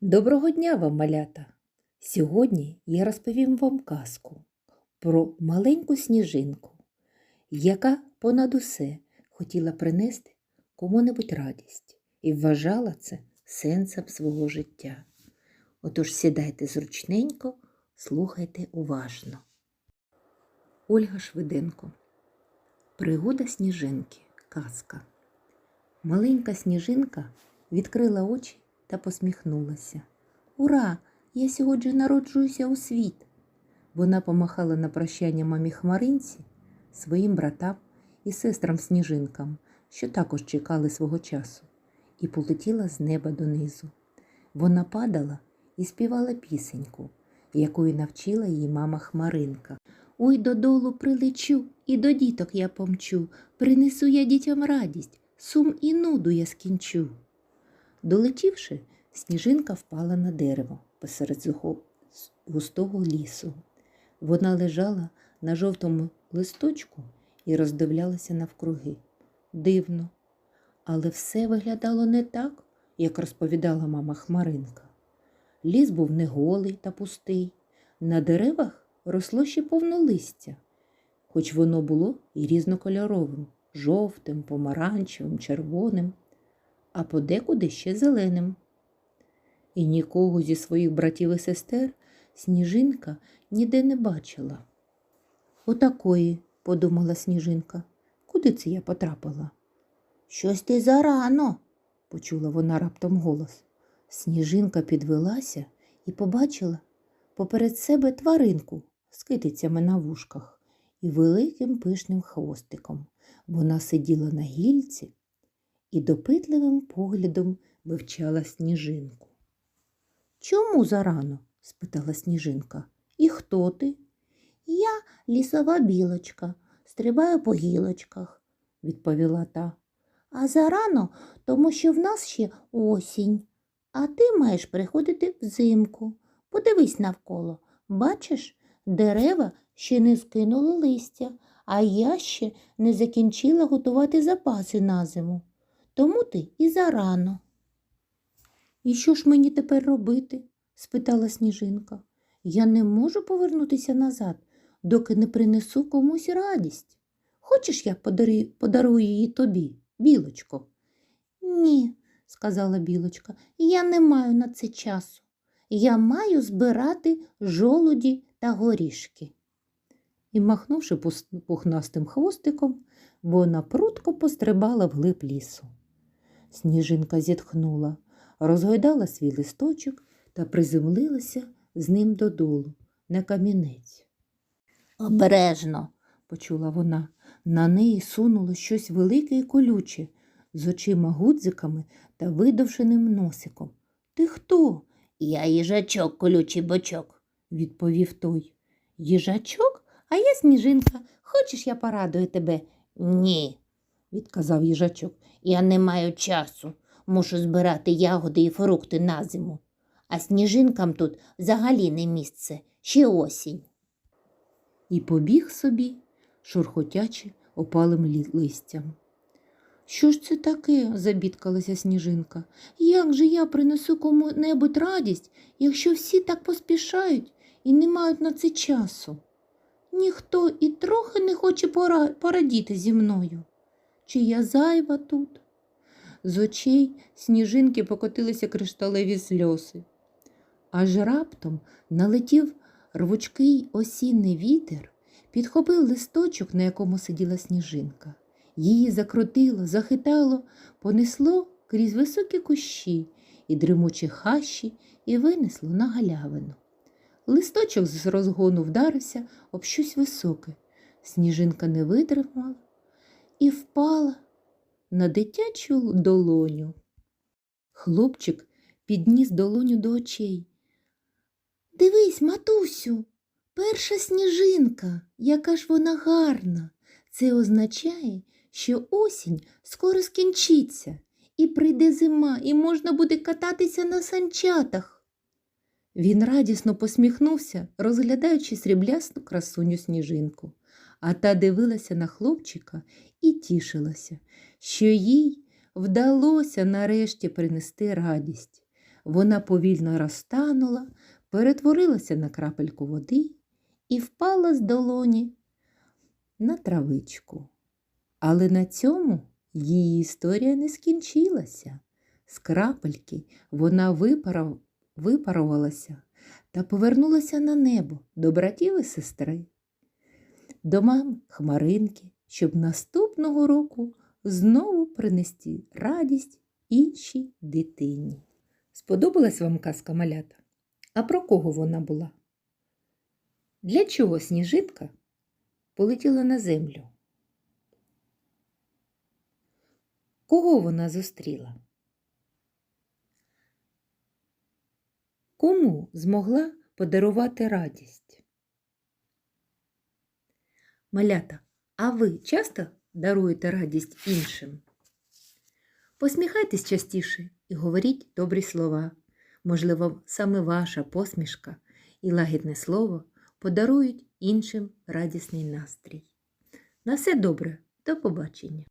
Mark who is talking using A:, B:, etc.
A: Доброго дня вам, малята! Сьогодні я розповім вам казку про маленьку сніжинку, яка понад усе хотіла принести кому-небудь радість і вважала це сенсом свого життя. Отож сідайте зручненько, слухайте уважно. Ольга Швиденко. Пригода сніжинки. Казка. Маленька сніжинка відкрила очі та посміхнулася. Ура! Я сьогодні народжуюся у світ. Вона помахала на прощання мамі Хмаринці, своїм братам і сестрам сніжинкам, що також чекали свого часу, і полетіла з неба донизу. Вона падала і співала пісеньку, якою навчила її мама Хмаринка. Ой додолу прилечу, і до діток я помчу, принесу я дітям радість, сум і нуду я скінчу. Долетівши, сніжинка впала на дерево посеред густого лісу. Вона лежала на жовтому листочку і роздивлялася навкруги. Дивно, але все виглядало не так, як розповідала мама Хмаринка. Ліс був не голий та пустий. На деревах росло ще повно листя, хоч воно було і різнокольоровим жовтим, помаранчевим, червоним а подекуди ще зеленим. І нікого зі своїх братів і сестер сніжинка ніде не бачила. Отакої, подумала сніжинка, куди це я потрапила? Щось ти зарано, почула вона раптом голос. Сніжинка підвелася і побачила поперед себе тваринку з китицями на вушках і великим пишним хвостиком. Вона сиділа на гільці і допитливим поглядом вивчала сніжинку. Чому зарано? спитала сніжинка. І хто ти? Я лісова білочка, стрибаю по гілочках, відповіла та. А зарано, тому що в нас ще осінь, а ти маєш приходити взимку. Подивись навколо. Бачиш, дерева ще не скинули листя, а я ще не закінчила готувати запаси на зиму. Тому ти і зарано. І що ж мені тепер робити? спитала сніжинка. Я не можу повернутися назад, доки не принесу комусь радість. Хочеш, я подарую, подарую її тобі, білочко? Ні, сказала білочка, я не маю на це часу. Я маю збирати жолуді та горішки. І, махнувши пухнастим хвостиком, вона прутко пострибала вглиб лісу. Сніжинка зітхнула, розгойдала свій листочок та приземлилася з ним додолу, на камінець. Обережно, почула вона. На неї сунуло щось велике і колюче, з очима гудзиками та видовшеним носиком. Ти хто? Я їжачок, колючий бочок, відповів той. Їжачок? А я сніжинка. Хочеш, я порадую тебе? Ні, відказав їжачок. Я не маю часу. Мушу збирати ягоди і фрукти на зиму. А сніжинкам тут взагалі не місце, ще осінь. І побіг собі, шурхотячи опалим листям. Що ж це таке? забідкалася сніжинка. Як же я принесу кому-небудь радість, якщо всі так поспішають і не мають на це часу? Ніхто і трохи не хоче порадіти зі мною. Чи я зайва тут? З очей сніжинки покотилися кришталеві сльози. Аж раптом налетів рвучкий осінний вітер, підхопив листочок, на якому сиділа сніжинка. Її закрутило, захитало, понесло крізь високі кущі і дремучі хащі і винесло на галявину. Листочок з розгону вдарився об щось високе. Сніжинка не витримала і впала на дитячу долоню. Хлопчик підніс долоню до очей. Дивись, матусю, перша сніжинка, яка ж вона гарна. Це означає, що осінь скоро скінчиться, і прийде зима, і можна буде кататися на санчатах. Він радісно посміхнувся, розглядаючи сріблясту красуню сніжинку, а та дивилася на хлопчика і тішилася, що їй вдалося нарешті принести радість. Вона повільно розтанула, перетворилася на крапельку води і впала з долоні на травичку. Але на цьому її історія не скінчилася. З крапельки вона випарувалася та повернулася на небо до братів і сестри, до мам Хмаринки, щоб наступного року знову принести радість іншій дитині. Сподобалась вам казка малята? А про кого вона була? Для чого сніжинка полетіла на землю? Кого вона зустріла? Кому змогла подарувати радість? Малята, а ви часто даруєте радість іншим? Посміхайтесь частіше і говоріть добрі слова. Можливо, саме ваша посмішка і лагідне слово подарують іншим радісний настрій. На все добре, до побачення!